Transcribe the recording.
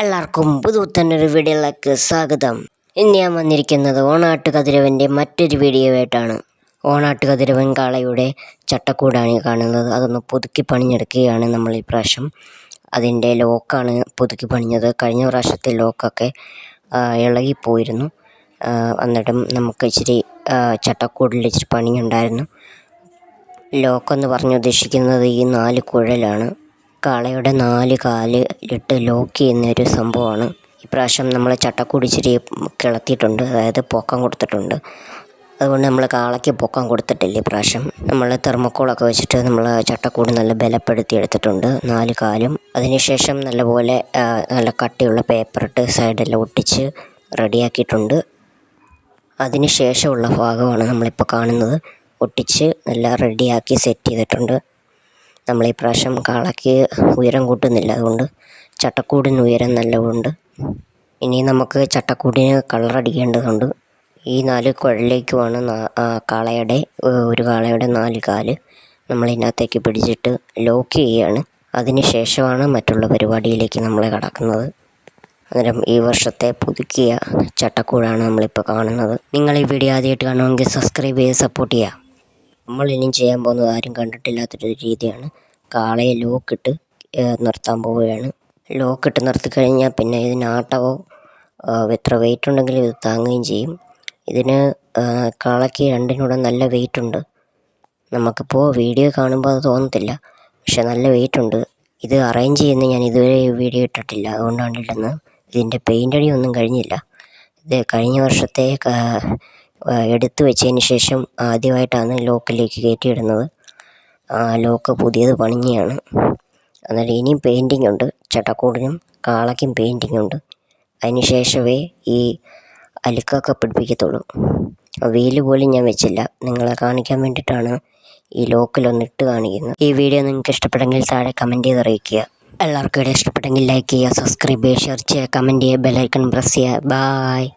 എല്ലാവർക്കും പുതുത്തന്നൊരു വീഡിയോയിലേക്ക് സ്വാഗതം. ഇന്ന് ഞാൻ വന്നിരിക്കുന്നത് ഓണാട്ട് കതിരവന്റെ മറ്റൊരു വീഡിയോ ആയിട്ടാണ് ഓണാട്ട് കതിരവൻ കാളയുടെ ചട്ടക്കൂടാണ് ഈ കാണുന്നത്. അതൊന്ന് പുതുക്കി പണിഞ്ഞെടുക്കുകയാണ് നമ്മൾ ഈ പ്രാവശ്യം. അതിന്റെ ലോക്കാണ് പുതുക്കി പണിഞ്ഞത്. കഴിഞ്ഞ പ്രാവശ്യത്തെ ലോക്കൊക്കെ ഇളകിപ്പോയിരുന്നു. എന്നിട്ടും നമുക്ക് ഇച്ചിരി ചട്ടക്കൂടിൽ ഇച്ചിരി പണിയുണ്ടായിരുന്നു. ലോക്കെന്ന് പറഞ്ഞ് ഉദ്ദേശിക്കുന്നത് ഈ നാല് കുഴലാണ്. കാളയുടെ നാല് കാലിലിട്ട് ലോക്ക് ചെയ്യുന്ന ഒരു സംഭവമാണ്. ഇപ്രാവശ്യം നമ്മൾ ചട്ടക്കൂടി ഇച്ചിരി കിളത്തിയിട്ടുണ്ട്. അതായത് പൊക്കം കൊടുത്തിട്ടുണ്ട്. അതുകൊണ്ട് നമ്മൾ കാളയ്ക്ക് പൊക്കം കൊടുത്തിട്ടില്ല ഇപ്രാവശ്യം. നമ്മൾ തെർമക്കോളൊക്കെ വെച്ചിട്ട് നമ്മൾ ചട്ടക്കൂട് നല്ല ബലപ്പെടുത്തി എടുത്തിട്ടുണ്ട് നാല് കാലും. അതിനുശേഷം നല്ലപോലെ നല്ല കട്ടിയുള്ള പേപ്പറിട്ട് സൈഡെല്ലാം ഒട്ടിച്ച് റെഡിയാക്കിയിട്ടുണ്ട്. അതിന് ശേഷമുള്ള ഭാഗമാണ് നമ്മളിപ്പോൾ കാണുന്നത്. ഒട്ടിച്ച് നല്ല റെഡിയാക്കി സെറ്റ് ചെയ്തിട്ടുണ്ട്. നമ്മൾ ഈ പ്രാവശ്യം കാളയ്ക്ക് ഉയരം കൂട്ടുന്നില്ല. അതുകൊണ്ട് ചട്ടക്കൂടിന് ഉയരം നല്ലതുണ്ട്. ഇനി നമുക്ക് ചട്ടക്കൂടിന് കളറടിക്കേണ്ടതുണ്ട് ഈ നാല് കുഴലിലേക്കുമാണ് കാളയുടെ ഒരു കാളയുടെ നാല് കാൽ നമ്മൾ ഇതിനകത്തേക്ക് പിടിച്ചിട്ട് ലോക്ക് ചെയ്യുകയാണ് അതിന് ശേഷമാണ് മറ്റുള്ള പരിപാടിയിലേക്ക് നമ്മൾ കടക്കുന്നത്. അന്നേരം ഈ വർഷത്തെ പുതുക്കിയ ചട്ടക്കൂടാണ് നമ്മളിപ്പോൾ കാണുന്നത്. നിങ്ങൾ ഈ വീഡിയോ ആദ്യമായിട്ട് കാണുമെങ്കിൽ സബ്സ്ക്രൈബ് ചെയ്ത് സപ്പോർട്ട് ചെയ്യുക. നമ്മൾ ഇനിയും ചെയ്യാൻ പോകുന്നത് ആരും കണ്ടിട്ടില്ലാത്തൊരു രീതിയാണ്. കാളയെ ലോക്കിട്ട് നിർത്താൻ പോവുകയാണ്. ലോക്കിട്ട് നിർത്തി കഴിഞ്ഞാൽ പിന്നെ ഇതിന് ആട്ടവോ എത്ര വെയിറ്റ് ഉണ്ടെങ്കിലും ഇത് താങ്ങുകയും ചെയ്യും. ഇതിന് കാളയ്ക്ക് രണ്ടിനൂടെ നല്ല വെയിറ്റ് ഉണ്ട്. നമുക്കിപ്പോൾ വീഡിയോ കാണുമ്പോൾ അത് തോന്നത്തില്ല. പക്ഷെ നല്ല വെയിറ്റ് ഉണ്ട്. ഇത് അറേഞ്ച് ചെയ്യുന്ന ഞാൻ ഇതുവരെ വീഡിയോ ഇട്ടിട്ടില്ല. അതുകൊണ്ടാണ് ഇടുന്നത്. ഇതിന്റെ പെയിന്റ് അടിയൊന്നും കഴിഞ്ഞില്ല. ഇത് കഴിഞ്ഞ വർഷത്തെ എടുത്തു വെച്ചതിന് ശേഷം ആദ്യമായിട്ടാണ് ലോക്കിലേക്ക് കയറ്റിയിടുന്നത്. ലോക്ക് പുതിയത് പണിഞ്ഞതാണ് അന്നേരം ഇനിയും പെയിന്റിംഗ് ഉണ്ട്. ചട്ടക്കൂടിനും കാളയ്ക്കും പെയിന്റിംഗ് ഉണ്ട്. അതിന് ശേഷമേ ഈ അലുക്കൊക്കെ പിടിപ്പിക്കത്തുള്ളൂ. വെയിൽ പോലും ഞാൻ വെച്ചില്ല. നിങ്ങളെ കാണിക്കാൻ വേണ്ടിയിട്ടാണ് ഈ ലോക്കിലൊന്ന് ഇട്ട് കാണിക്കുന്നത്. ഈ വീഡിയോ നിങ്ങൾക്ക് ഇഷ്ടപ്പെട്ടെങ്കിൽ താഴെ കമന്റ് ചെയ്ത് അറിയിക്കുക. എല്ലാവർക്കും ഇവിടെ ഇഷ്ടപ്പെട്ടെങ്കിൽ ലൈക്ക് ചെയ്യുക സബ്സ്ക്രൈബ് ചെയ്യുക ഷെയർ ചെയ്യുക കമന്റ് ചെയ്യുക ബെല്ലൈക്കൺ പ്രസ് ചെയ്യുക. ബായ്